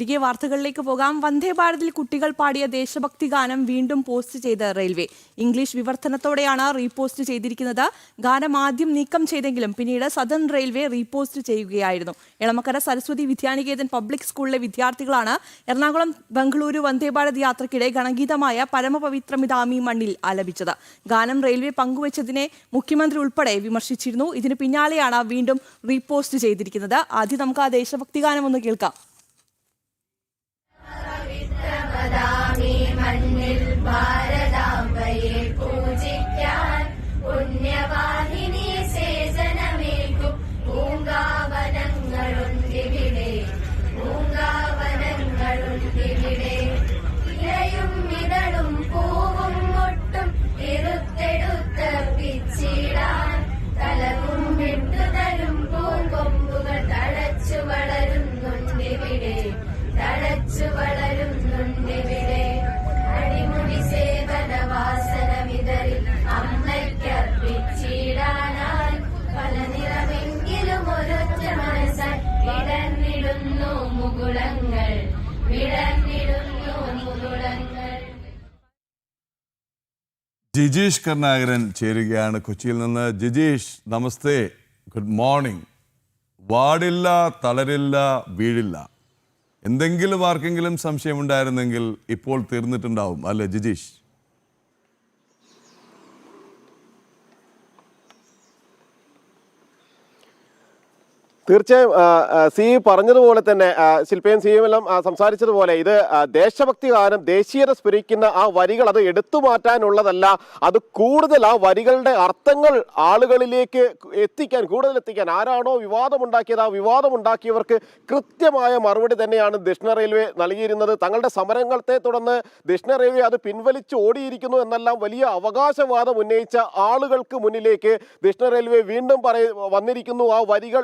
തിരികെ വാർത്തകളിലേക്ക് പോകാം. വന്ദേ ഭാരതിൽ കുട്ടികൾ പാടിയ ദേശഭക്തി ഗാനം വീണ്ടും പോസ്റ്റ് ചെയ്ത റെയിൽവേ. ഇംഗ്ലീഷ് വിവർത്തനത്തോടെയാണ് റീപോസ്റ്റ് ചെയ്തിരിക്കുന്നത്. ഗാനം ആദ്യം നീക്കം ചെയ്തെങ്കിലും പിന്നീട് സദൺ റെയിൽവേ റീപോസ്റ്റ് ചെയ്യുകയായിരുന്നു. എളമക്കര സരസ്വതി വിദ്യാനികേതൻ പബ്ലിക് സ്കൂളിലെ വിദ്യാർത്ഥികളാണ് എറണാകുളം ബംഗളൂരു വന്ദേ ഭാരത് യാത്രയ്ക്കിടെ ഗണഗീതമായ പരമപവിത്രമിതാമി മണ്ണിൽ ആലപിച്ചത്. ഗാനം റെയിൽവേ പങ്കുവച്ചതിനെ മുഖ്യമന്ത്രി ഉൾപ്പെടെ വിമർശിച്ചിരുന്നു. ഇതിന് പിന്നാലെയാണ് വീണ്ടും റീപോസ്റ്റ് ചെയ്തിരിക്കുന്നത്. ആദ്യം നമുക്ക് ആ ദേശഭക്തി ഗാനം ഒന്ന് കേൾക്കാം. മണ്ണിൽ ജിജീഷ് കരുണാകരൻ ചേരുകയാണ് കൊച്ചിയിൽ നിന്ന്. ജിജീഷ് നമസ്തേ. ഗുഡ് മോർണിംഗ് വാടില്ല തളരില്ല വീഴില്ല. എന്തെങ്കിലും ആർക്കെങ്കിലും സംശയമുണ്ടായിരുന്നെങ്കിൽ ഇപ്പോൾ തീർന്നിട്ടുണ്ടാവും അല്ലേ ജിജീഷ്? തീർച്ചയായും സി പറഞ്ഞതുപോലെ തന്നെ ശില്പയും സിയും എല്ലാം സംസാരിച്ചതുപോലെ ഇത് ദേശഭക്തി ഗാനം ദേശീയത സ്ഫുരിക്കുന്ന ആ വരികൾ അത് എടുത്തു മാറ്റാനുള്ളതല്ല അത് കൂടുതൽ ആ വരികളുടെ അർത്ഥങ്ങൾ ആളുകളിലേക്ക് എത്തിക്കാൻ കൂടുതൽ എത്തിക്കാൻ ആരാണോ വിവാദമുണ്ടാക്കിയത് ആ വിവാദമുണ്ടാക്കിയവർക്ക് കൃത്യമായ മറുപടി തന്നെയാണ് ദക്ഷിണ റെയിൽവേ നൽകിയിരുന്നത്. തങ്ങളുടെ സമരങ്ങളത്തെ തുടർന്ന് ദക്ഷിണ റെയിൽവേ അത് പിൻവലിച്ച് ഓടിയിരിക്കുന്നു എന്നെല്ലാം വലിയ അവകാശവാദം ഉന്നയിച്ച ആളുകൾക്ക് മുന്നിലേക്ക് ദക്ഷിണ റെയിൽവേ വീണ്ടും പറയ വന്നിരിക്കുന്നു. ആ വരികൾ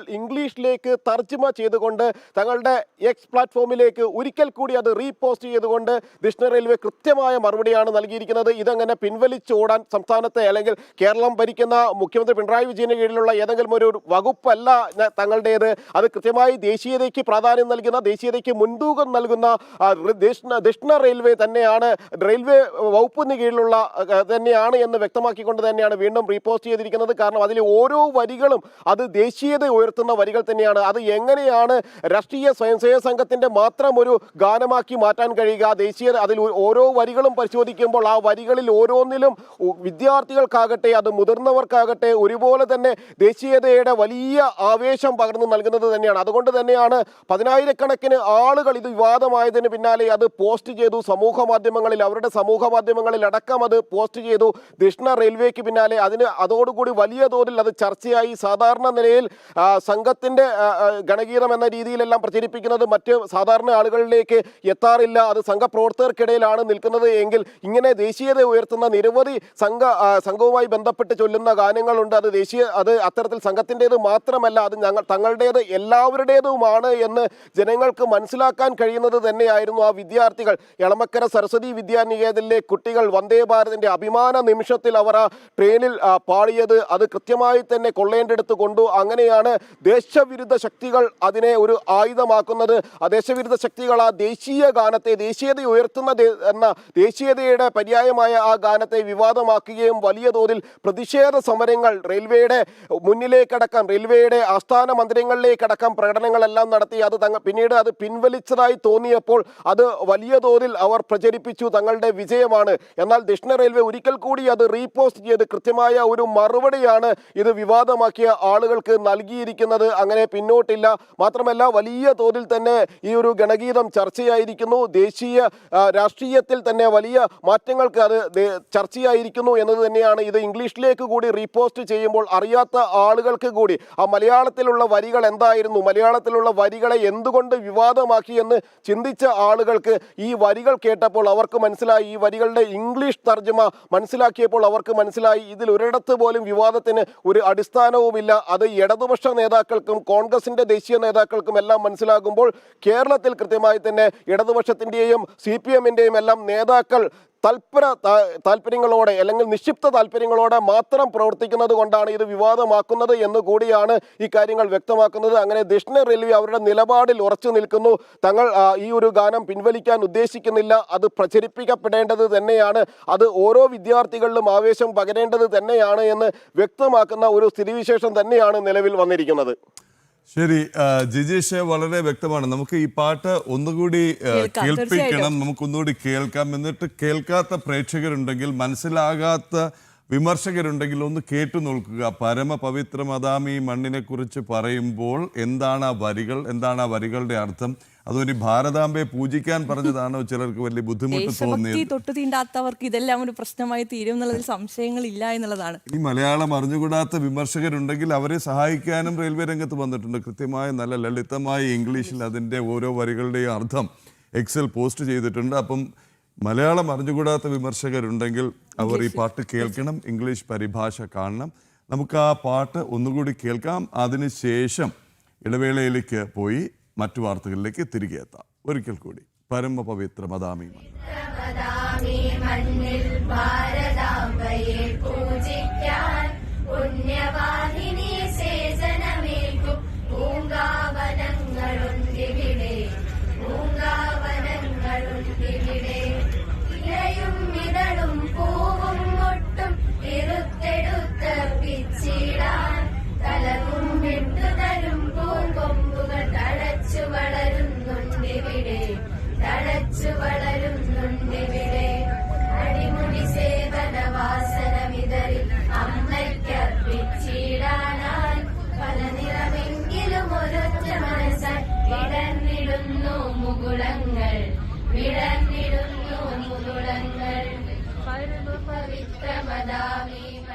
ഇംഗ്ലീഷിലേക്ക് തർജമ ചെയ്തുകൊണ്ട് തങ്ങളുടെ എക്സ് പ്ലാറ്റ്ഫോമിലേക്ക് ഒരിക്കൽ കൂടി അത് റീപോസ്റ്റ് ചെയ്തുകൊണ്ട് ദക്ഷിണ റെയിൽവേ കൃത്യമായ മറുപടിയാണ് നൽകിയിരിക്കുന്നത്. ഇതങ്ങനെ പിൻവലിച്ചോടാൻ സംസ്ഥാനത്തെ അല്ലെങ്കിൽ കേരളം ഭരിക്കുന്ന മുഖ്യമന്ത്രി പിണറായി വിജയന് കീഴിലുള്ള ഏതെങ്കിലും ഒരു വകുപ്പല്ല തങ്ങളുടേത്. അത് കൃത്യമായി ദേശീയതയ്ക്ക് പ്രാധാന്യം നൽകുന്ന ദേശീയതയ്ക്ക് മുൻതൂക്കം നൽകുന്ന ദക്ഷിണ റെയിൽവേ തന്നെയാണ് റെയിൽവേ വകുപ്പിന് കീഴിലുള്ള തന്നെയാണ് എന്ന് വ്യക്തമാക്കിക്കൊണ്ട് തന്നെയാണ് വീണ്ടും റീപോസ്റ്റ് ചെയ്തിരിക്കുന്നത്. കാരണം അതിലെ ഓരോ വരികളും അത് ദേശീയത ഉയർത്തുന്ന വരികൾ തന്നെയാണ്. അത് എങ്ങനെയാണ് രാഷ്ട്രീയ സ്വയംസേവക സംഘത്തിന്റെ മാത്രം ഒരു ഗാനമാക്കി മാറ്റാൻ കഴിയുക? ദേശീയ അതിൽ ഓരോ വരികളും പരിശോധിക്കുമ്പോൾ ആ വരികളിൽ ഓരോന്നിലും വിദ്യാർത്ഥികൾക്കാകട്ടെ അത് മുതിർന്നവർക്കാകട്ടെ ഒരുപോലെ തന്നെ ദേശീയതയുടെ വലിയ ആവേശം പകർന്നു നൽകുന്നത് തന്നെയാണ്. അതുകൊണ്ട് തന്നെയാണ് പതിനായിരക്കണക്കിന് ആളുകൾ ഇത് വിവാദമായതിന് പിന്നാലെ അത് പോസ്റ്റ് ചെയ്തു. സമൂഹ മാധ്യമങ്ങളിൽ അവരുടെ സമൂഹ മാധ്യമങ്ങളിൽ അടക്കം അത് പോസ്റ്റ് ചെയ്തു. ദക്ഷിണ റെയിൽവേക്ക് പിന്നാലെ അതിന് അതോടുകൂടി വലിയ തോതിൽ അത് ചർച്ചയായി. സാധാരണ നിലയിൽ ആ, ആ, ഗണഗീതം എന്ന രീതിയിലെല്ലാം പ്രചരിപ്പിക്കുന്നത് മറ്റ് സാധാരണ ആളുകളിലേക്ക് എത്താറില്ല. അത് സംഘപ്രവർത്തകർക്കിടയിലാണ് നിൽക്കുന്നത്. എങ്കിൽ ഇങ്ങനെ ദേശീയത ഉയർത്തുന്ന നിരവധി സംഘ സംഘവുമായി ബന്ധപ്പെട്ട് ചൊല്ലുന്ന ഗാനങ്ങളുണ്ട്. അത് ദേശീയ അത് അത്തരത്തിൽ സംഘത്തിന്റെത് മാത്രമല്ല അത് ഞങ്ങൾ തങ്ങളുടേത് എല്ലാവരുടേതുമാണ് എന്ന് ജനങ്ങൾക്ക് മനസ്സിലാക്കാൻ കഴിയുന്നത് തന്നെയായിരുന്നു ആ വിദ്യാർത്ഥികൾ. എളമക്കര സരസ്വതി വിദ്യാനികേതനിലെ കുട്ടികൾ വന്ദേ ഭാരതിന്റെ അഭിമാന നിമിഷത്തിൽ അവർ ആ ട്രെയിനിൽ പാടിയത്. അത് കൃത്യമായി തന്നെ കൊള്ളേണ്ടെടുത്ത് കൊണ്ടു. അങ്ങനെയാണ് ദേശവിരുദ്ധ ശക്തികൾ അതിനെ ഒരു ആയുധമാക്കുന്നത്. ദേശവിരുദ്ധ ശക്തികൾ ആ ദേശീയ ഗാനത്തെ ദേശീയത ഉയർത്തുന്ന എന്ന ദേശീയതയുടെ പര്യായമായ ആ ഗാനത്തെ വിവാദമാക്കുകയും വലിയ തോതിൽ പ്രതിഷേധ സമരങ്ങൾ റെയിൽവേയുടെ മുന്നിലേക്കടക്കം റെയിൽവേയുടെ ആസ്ഥാന മന്ദിരങ്ങളിലേക്കടക്കം പ്രകടനങ്ങളെല്ലാം നടത്തി. അത് തങ്ങൾ പിന്നീട് അത് പിൻവലിച്ചതായി തോന്നിയപ്പോൾ അത് വലിയ തോതിൽ അവർ പ്രചരിപ്പിച്ചു തങ്ങളുടെ വിജയമാണ്. എന്നാൽ ദക്ഷിണ റെയിൽവേ ഒരിക്കൽ കൂടി അത് റീപോസ്റ്റ് ചെയ്ത് കൃത്യമായ ഒരു മറുപടിയാണ് ഇത് വിവാദമാക്കിയ ആളുകൾക്ക് നൽകിയിരിക്കുന്നത്. അങ്ങനെ പിന്നോട്ടില്ല. മാത്രമല്ല വലിയ തോതിൽ തന്നെ ഈ ഒരു ഗണഗീതം ചർച്ചയായിരിക്കുന്നു. ദേശീയ രാഷ്ട്രീയത്തിൽ തന്നെ വലിയ മാറ്റങ്ങൾക്ക് അത് ചർച്ചയായിരിക്കുന്നു എന്നത് തന്നെയാണ് ഇത് ഇംഗ്ലീഷിലേക്ക് കൂടി റീപോസ്റ്റ് ചെയ്യുമ്പോൾ അറിയാത്ത ആളുകൾക്ക് കൂടി. ആ മലയാളത്തിലുള്ള വരികൾ എന്തായിരുന്നു? മലയാളത്തിലുള്ള വരികളെ എന്തുകൊണ്ട് വിവാദമാക്കി എന്ന് ചിന്തിച്ച ആളുകൾക്ക് ഈ വരികൾ കേട്ടപ്പോൾ അവർക്ക് മനസ്സിലായി. ഈ വരികളുടെ ഇംഗ്ലീഷ് തർജമ മനസ്സിലാക്കിയപ്പോൾ അവർക്ക് മനസ്സിലായി. ഇതിൽ ഒരിടത്ത് പോലും വിവാദത്തിന് ഒരു അടിസ്ഥാനവുമില്ല. അത് ഇടതുപക്ഷ നേതാക്കൾക്കും കോൺഗ്രസിന്റെ ദേശീയ നേതാക്കൾക്കും എല്ലാം മനസ്സിലാകുമ്പോൾ കേരളത്തിൽ കൃത്യമായി തന്നെ ഇടതുപക്ഷത്തിന്റെയും സി പി എമ്മിന്റെയും എല്ലാം നേതാക്കൾ തൽപര താല്പര്യങ്ങളോടെ അല്ലെങ്കിൽ നിക്ഷിപ്ത താല്പര്യങ്ങളോടെ മാത്രം പ്രവർത്തിക്കുന്നത് കൊണ്ടാണ് ഇത് വിവാദമാക്കുന്നത് എന്ന് കൂടിയാണ് കാര്യങ്ങൾ വ്യക്തമാക്കുന്നത്. അങ്ങനെ ദക്ഷിണ റെയിൽവേ അവരുടെ നിലപാടിൽ ഉറച്ചു നിൽക്കുന്നു. തങ്ങൾ ഈ ഒരു ഗാനം പിൻവലിക്കാൻ ഉദ്ദേശിക്കുന്നില്ല. അത് പ്രചരിപ്പിക്കപ്പെടേണ്ടത് തന്നെയാണ്. അത് ഓരോ വിദ്യാർത്ഥികളിലും ആവേശം പകരേണ്ടത് തന്നെയാണ് എന്ന് വ്യക്തമാക്കുന്ന ഒരു സ്ഥിതിവിശേഷം തന്നെയാണ് നിലവിൽ വന്നിരിക്കുന്നത്. ശരി ജിജേഷ് വളരെ വ്യക്തമാണ്. നമുക്ക് ഈ പാട്ട് ഒന്നുകൂടി കേൾപ്പിക്കണം. നമുക്ക് ഒന്നുകൂടി കേൾക്കാം. എന്നിട്ട് കേൾക്കാത്ത പ്രേക്ഷകരുണ്ടെങ്കിൽ മനസ്സിലാകാത്ത വിമർശകരുണ്ടെങ്കിൽ ഒന്ന് കേട്ടു നോക്കുക. പരമപവിത്രമതാമി മണ്ണിനെ കുറിച്ച് പറയുമ്പോൾ എന്താണ് ആ വരികൾ? എന്താണ് ആ വരികളുടെ അർത്ഥം? അതൊരു ഭാരതാംബയെ പൂജിക്കാൻ പറഞ്ഞതാണോ ചിലർക്ക് വലിയ ബുദ്ധിമുട്ട് തോന്നിയത്. തൊട്ട് തീണ്ടാത്തവർക്ക് ഇതെല്ലാം ഒരു പ്രശ്നമായി തീരും എന്നുള്ളതിൽ സംശയങ്ങൾ ഇല്ല എന്നുള്ളതാണ്. ഇനി മലയാളം അറിഞ്ഞുകൂടാത്ത വിമർശകരുണ്ടെങ്കിൽ അവരെ സഹായിക്കാനും റെയിൽവേ രംഗത്ത് വന്നിട്ടുണ്ട്. കൃത്യമായ നല്ല ലളിതമായ ഇംഗ്ലീഷിൽ അതിന്റെ ഓരോ വരികളുടെയും അർത്ഥം എക്സൽ പോസ്റ്റ് ചെയ്തിട്ടുണ്ട്. അപ്പം മലയാളം അറിഞ്ഞുകൂടാത്ത വിമർശകരുണ്ടെങ്കിൽ അവർ ഈ പാട്ട് കേൾക്കണം ഇംഗ്ലീഷ് പരിഭാഷ കാണണം. നമുക്ക് ആ പാട്ട് ഒന്നുകൂടി കേൾക്കാം. അതിനുശേഷം ഇടവേളയിലേക്ക് പോയി മറ്റു വാർത്തകളിലേക്ക് തിരികെ എത്താം ഒരിക്കൽ കൂടി പരമപവിത്ര മദാമി മണ്ണ്. മദാമി മണ്ണിൽ പൂജിക്കാൻ വിടർന്നിടുന്നു മുകുളങ്ങൾ. വിടർന്നിടുന്നു മുകുളങ്ങൾ. പരമപവിത്രമതാമി